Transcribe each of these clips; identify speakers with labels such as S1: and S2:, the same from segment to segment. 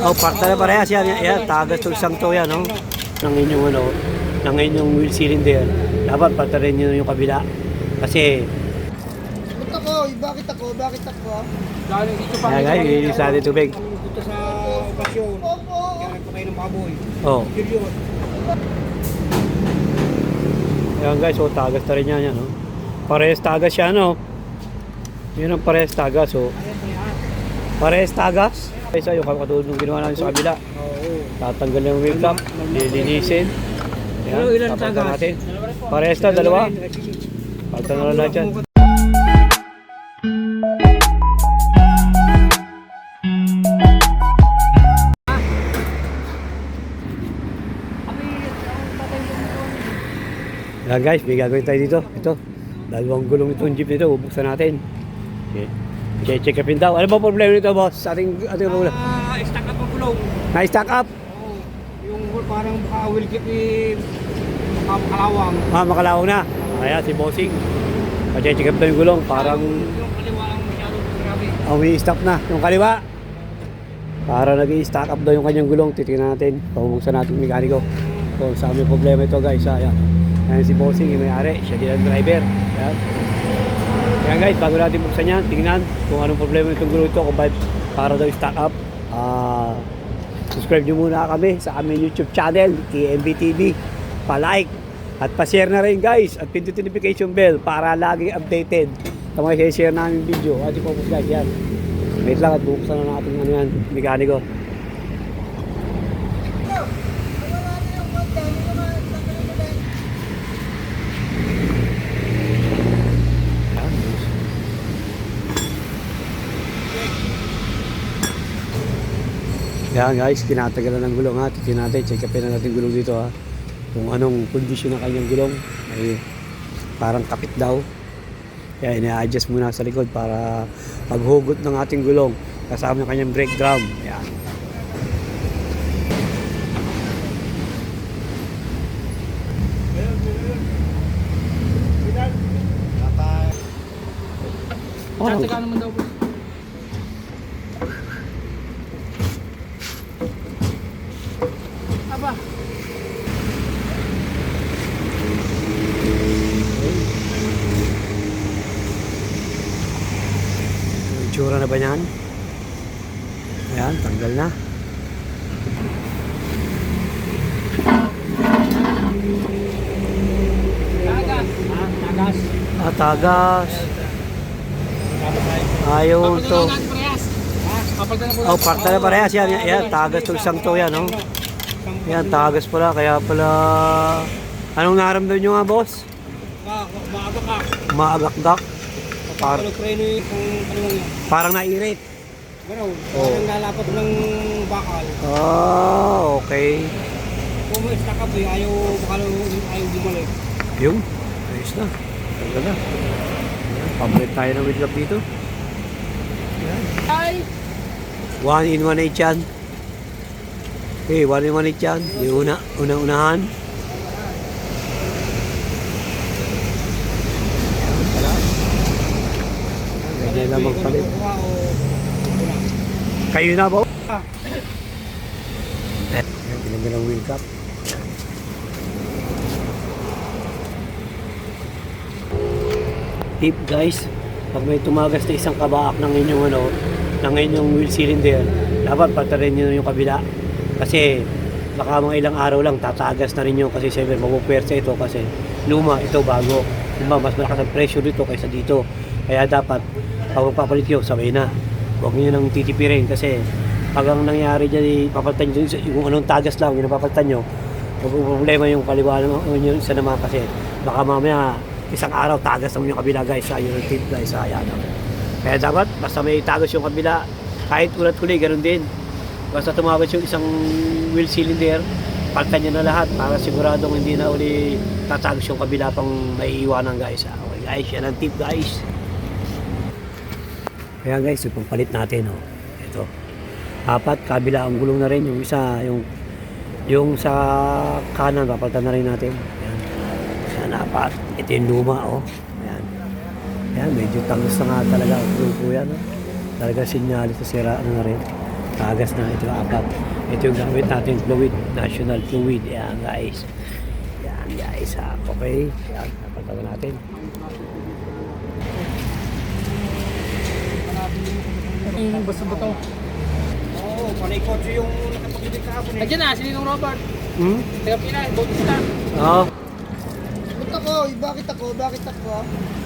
S1: Oh, part na parehas yan. Yan, tagas ng isang to yan, no? Ng inyong ano, ng inyong wheel cylinder. Dapat patarin nyo yung kabila. Kasi,
S2: Ba't ako? Bakit ako? Bakit ako?
S3: Galing dito pa.
S1: Ayan, guys, linis natin tubig.
S3: Dito sa okasyon.
S2: Opo.
S3: Kaya nagpakain ng baboy.
S1: oh.
S3: Yun yun.
S1: Ayan guys, oh, tagas na rin yan, yan, no? Parehas tagas siya, no? Yun ang parehas tagas, oh. Parehas tagas. Guys, ayun, katulad ng ginawa namin sa kabila. Tatanggal yung wheel cap, lilinisin. Papalitan
S3: tagas?
S1: natin. Parehas na, dalawa. Palitan na lang lahat yan. Guys, may gagawin tayo dito. Ito, dalawang gulong itong jeep nito. Bubuksan natin. Okay. Check check upin daw. Ano ba problema nito, boss? Sa ating, ating problema.
S3: Ah, stack up ang gulong.
S1: Na-stack up.
S3: Oo. Yung parang baka will keep eh, baka makalawang.
S1: Ah, makalawang na. Kaya si bossing. Check check up na yung gulong. Parang
S3: Yung kaliwa ang masyadong grabe.
S1: ah, umi-stop na. Yung kaliwa. Para nag-i-stack up daw yung kanyang gulong. Titingnan natin. Pabuksan natin yung mekaniko. So, sa amin problema ito guys. Ayan. Ayan si bossing, yung may-ari. Siya din ang driver. Ayan. Kaya guys, bago natin buksan yan, tingnan kung anong problema itong gulong ito. Kung bakit para daw i-stack up. Ah, subscribe nyo muna kami sa aming YouTube channel, KMB TV. Pa-like at pa-share na rin guys at pindutin notification bell para laging updated sa mga share namin video. At po po guys, yan. Wait lang at buksan na natin ano yan, mekaniko. Yan guys, tinatagalan ng gulong ha. Tingnan natin, check upin na natin gulong dito ha. Kung anong kondisyon ng kanyang gulong. Ay, parang kapit daw. Kaya ina-adjust muna sa likod para paghugot ng ating gulong. Kasama yung kanyang brake drum. Yan. Oh,
S3: Tsaka naman daw po. Aba.
S1: Itsura na ba yan? Ayan, tanggal na.
S3: Tagas. Ah, tagas.
S1: Ah, tagas. Ayaw to.
S3: natin parehas. Ah, kapag na po.
S1: Oh, part na parehas yan. Yan, yan, tagas to isang to yan, no? Yan, tagas pala. Kaya pala... Anong naramdaman nyo nga, boss?
S3: Maaga ka.
S1: Maagakdak. Par
S3: Kapag preno yung kaliwang yan.
S1: parang nairit.
S3: Gano'n.
S1: Oo.
S3: Parang lalapat ng bakal.
S1: Ah, okay.
S3: Kung may stack up eh, ayaw, baka ayaw bumalik.
S1: Yung, ayos na. Tanggal na. Yan, Pabalik tayo ng wheel dito.
S3: Ay!
S1: One in one eight yan. Okay, one in one eight yan. Yung una, una-unahan. Ganyan lang magpalit. Kayo na ba? Tinanggal ang wheel cap. Tip guys, pag may tumagas na isang kabaak ng inyong ano, ng inyong wheel cylinder, dapat patarin nyo yung kabila. Kasi baka mga ilang araw lang tatagas na rin yun kasi siyempre mapupwersa ito kasi luma, ito bago. Diba, mas malakas ang pressure dito kaysa dito. Kaya dapat pag magpapalit kayo, sabay na. Huwag nyo nang titipirin kasi pag ang nangyari dyan, papalitan nyo yung anong tagas lang, yung napapalitan nyo, problema yung kaliwa yung isa naman kasi baka mamaya isang araw tagas naman yung kabila guys sa yun ang tip guys sa ayan kaya dapat basta may tagas yung kabila kahit ulat huli ganun din. Basta tumagas yung isang wheel cylinder palitan nyo na lahat para siguradong hindi na uli tatagos yung kabila pang maiiwanan guys. Ah. okay guys yan ang tip guys. Kaya guys yung pampalit natin oh. ito. Apat kabila ang gulong na rin. Yung isa yung yung sa kanan papalitan na rin natin. Yan. Sana apat. Ito yung luma oh yan yan medyo tangos na nga talaga ang gulong po yan oh. talaga sinyalis na sira ano na rin Tagas na ito apat. Ito yung gamit natin fluid, national fluid. Yan guys. Yan guys ha. Okay. Yan, napatawa natin.
S3: Yung basta ba to? Oo, panay kotse yung nakapagibig kahapon eh. Nandiyan na, si Ninong Robert.
S1: Hmm?
S3: Taga Pinas, Bautista.
S1: Oo.
S2: Eh, Bakit ako? Bakit ako?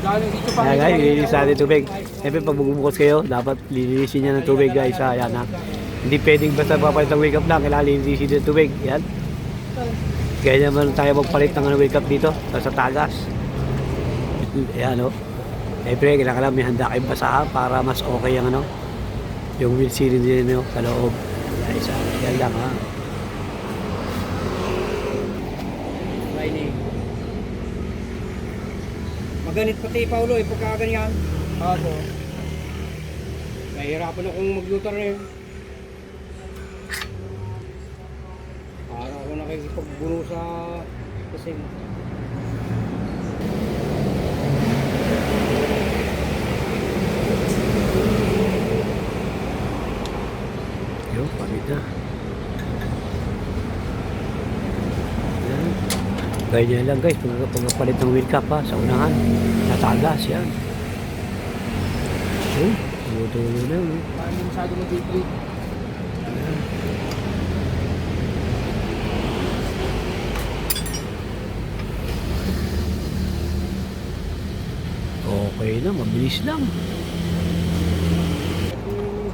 S3: Galing dito pa.
S1: Yan guys, lilinis natin tubig. Siyempre pag bubukos kayo, dapat lilinisin niya ng tubig guys ha. Yan ha. Hindi pwedeng basta papalit ng wake up lang. Kailangan lilinisin ng tubig. Yan. Kaya naman tayo magpalit ng ano, wake up dito sa tagas. Ayan o. Siyempre, kailangan may handa kayong basahan para mas okay ang ano, yung wheel sealing din no, sa loob. Guys, ha. Yan lang ha.
S3: Maganit pati Paulo eh, pagka ganyan. Ako. Nahihirapan akong mag-U-turn eh. Para ako nakikipagbuno sa kasi
S1: Yun, pamit na. Yan. Ganyan lang guys, pag pagpapalit ng wheel cap ha, sa unahan, natagas yan. Yun, tumutulo na yun.
S3: Paano masyado mag-grade?
S1: Okay na, mabilis lang.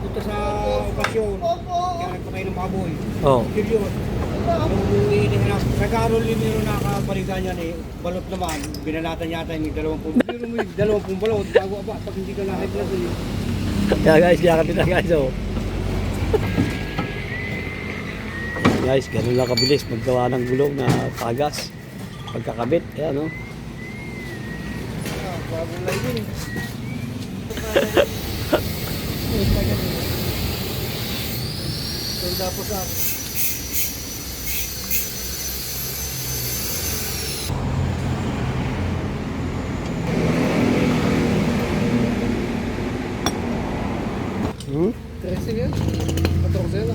S3: Punta sa okasyon.
S2: Opo.
S3: Kaya nagpakain ng baboy.
S1: Oh,
S3: Sa Carol Limiro nakabalikan yan eh, balot naman, binalatan yata yung dalawampung, pero may dalawampung balot, bago ba, pag hindi ka nakit na sa'yo.
S1: kaya guys, yakapin na guys oh. guys, ganun lang kabilis maggawa ng gulong na tagas. Pagkakabit, ayan oh.
S2: Bagong lang yun eh.
S3: Kung tapos ah,
S1: Hmm?
S3: 13 yun,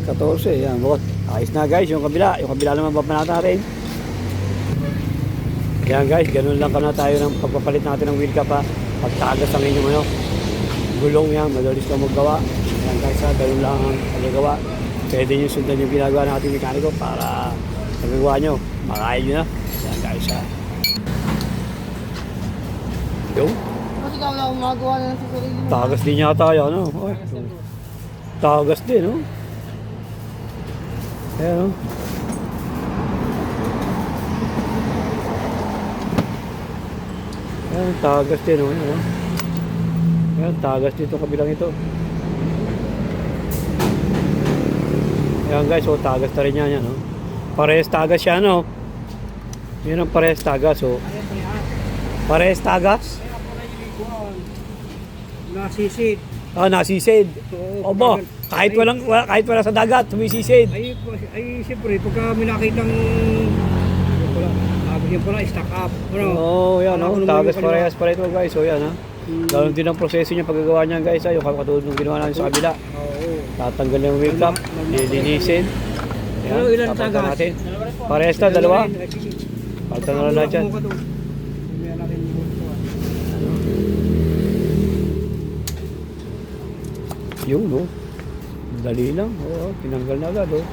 S3: 14 na.
S1: 14, yan, bukod. Ayos na guys, yung kabila. Yung kabila naman papanata natin. Yan guys, ganun lang kami tayo ng pagpapalit natin ng wheel cap ha. Pagtagas ang inyong ano, gulong yan, madalis ka magawa. Yan guys ha, ganun lang ang pagagawa. Pwede nyo sundan yung ginagawa ng ating mekaniko para magagawa nyo, makain nyo na. Yan guys ha. Yung,
S2: Kasi ikaw na akong magawa na ng sarili mo.
S1: tagas din yata yan? Oy, tagas din, no? Ayan, no? Ayan, tagas din, no? Ayan, no? Ayan, tagas dito kabilang ito. Ayan guys, oh, tagas na rin yan, yan, no? Parehas tagas yan, no? Yan ang parehas tagas, oh. Parehas tagas?
S3: Likuan, nasisid.
S1: Ah, nasisid.
S3: Oo,
S1: Obo, kahit
S3: ay-
S1: walang wala, kahit wala sa dagat, sumisisid.
S3: Ay, ay, siyempre, pagka may nakitang, yun pala, sabi yun pala, stack up. Ano?
S1: Oo, oh, yan,
S3: Wala
S1: oh. Tagas parehas pa rin ito, guys. So, yan, ha.
S3: Hmm.
S1: Ganun din ang proseso niya paggagawa niya, guys. Ay, yung katulad ng ginawa namin sa kabila.
S3: Oo.
S1: Tatanggal yung wheel cap, lilinisin. Yan,
S3: Ano, ilan tagas?
S1: natin. Parehas na, dalawa.
S3: Sige.
S1: Palitan na lang
S3: natin. Yung,
S1: no. Dali lang. Oo, tinanggal na agad, oh.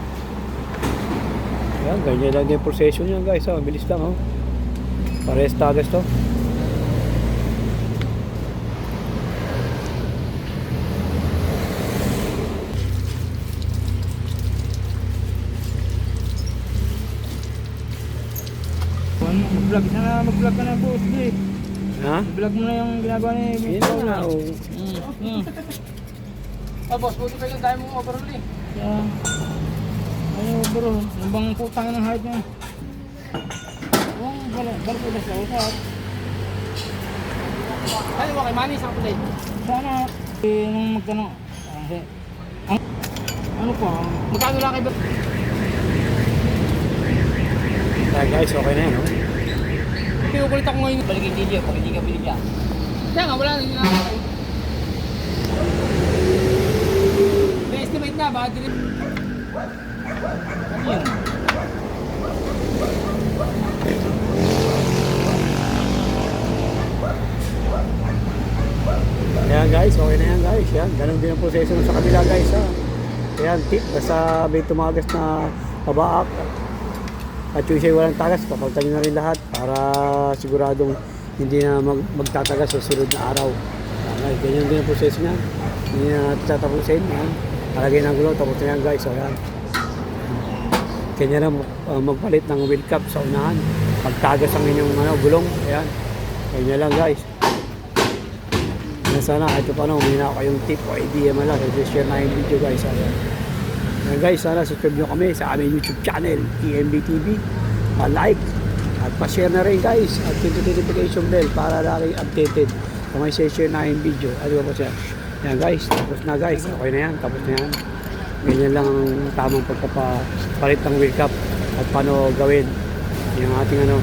S1: Yan, ganyan lang yung proseso niya, guys. Ha. Bilis lang, oh. Parehas tagas to.
S3: Mag-vlog na na, mag-vlog ka na po. Sige,
S1: Ha?
S3: vlog mo na yung ginagawa ni
S1: Yun na, oh.
S3: Ah, boss, buti yung dahil mong overall eh. Yeah. Ano, bro, yung bang putang ng height niya? Yung bala, bala ko na siya, usap. Ano ba kay Manny sa kapatid? Sana, eh, nung magtanong, ah, eh, ang, ano po, magkano lang kay
S1: Yan, guys, okay na yan, oh.
S3: Pinukulit ako ngayon. Balik yung DJ pag hindi ka binigyan. Kaya nga, wala na. May na, baka dirip.
S1: Ayan guys, okay na yan guys. Yan, ganun din ang proseso sa kabila guys. Ha. Ayan, tip, basta may tumagas na pabaak at yung sa'yo walang tagas, papagtan nyo na rin lahat para siguradong hindi na mag magtatagas sa sunod na araw. Okay, ganyan din ang proseso niya. Hindi na tatapusin. Yan. Palagay ng gulo, tapos na yan guys. So, yan. Kanya na uh, magpalit ng wheel cap sa unahan. Pagtagas ang inyong ano, gulong. Ayan. Kanya lang guys. Yan sana kahit pa paano humina kayong tip o idea man lang. So, share na yung video guys. Ayan. Yan guys, sana subscribe nyo kami sa aming YouTube channel, TMB TV. Pa-like at pa-share na rin guys. At yung notification bell para lagi updated sa may share na yung video. Ano ba po siya? Yan guys, tapos na guys. Okay na yan, tapos na yan. Ganyan lang ang tamang pagpapalit ng wheel cap at paano gawin yung ating ano,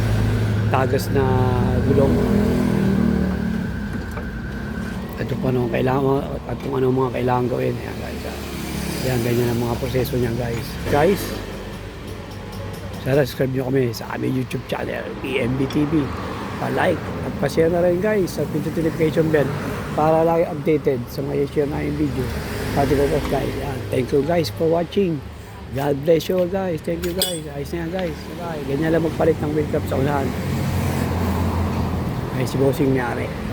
S1: tagas na gulong. At kung ano ang kailangan at kung ano mga kailangan gawin. Yan guys. ah. Yan, ganyan ang mga proseso niya guys. Guys, subscribe nyo kami sa aming YouTube channel, PMB TV. Pa-like at pa-share na rin guys sa pinto notification bell para lagi updated sa mga share na yung video. Pati ko guys. Yan. Thank you guys for watching. God bless you all guys. Thank you guys. Ayos na yan guys. Bye. Ganyan lang magpalit ng wheel cap sa unahan. Ay si Bossing Nyari.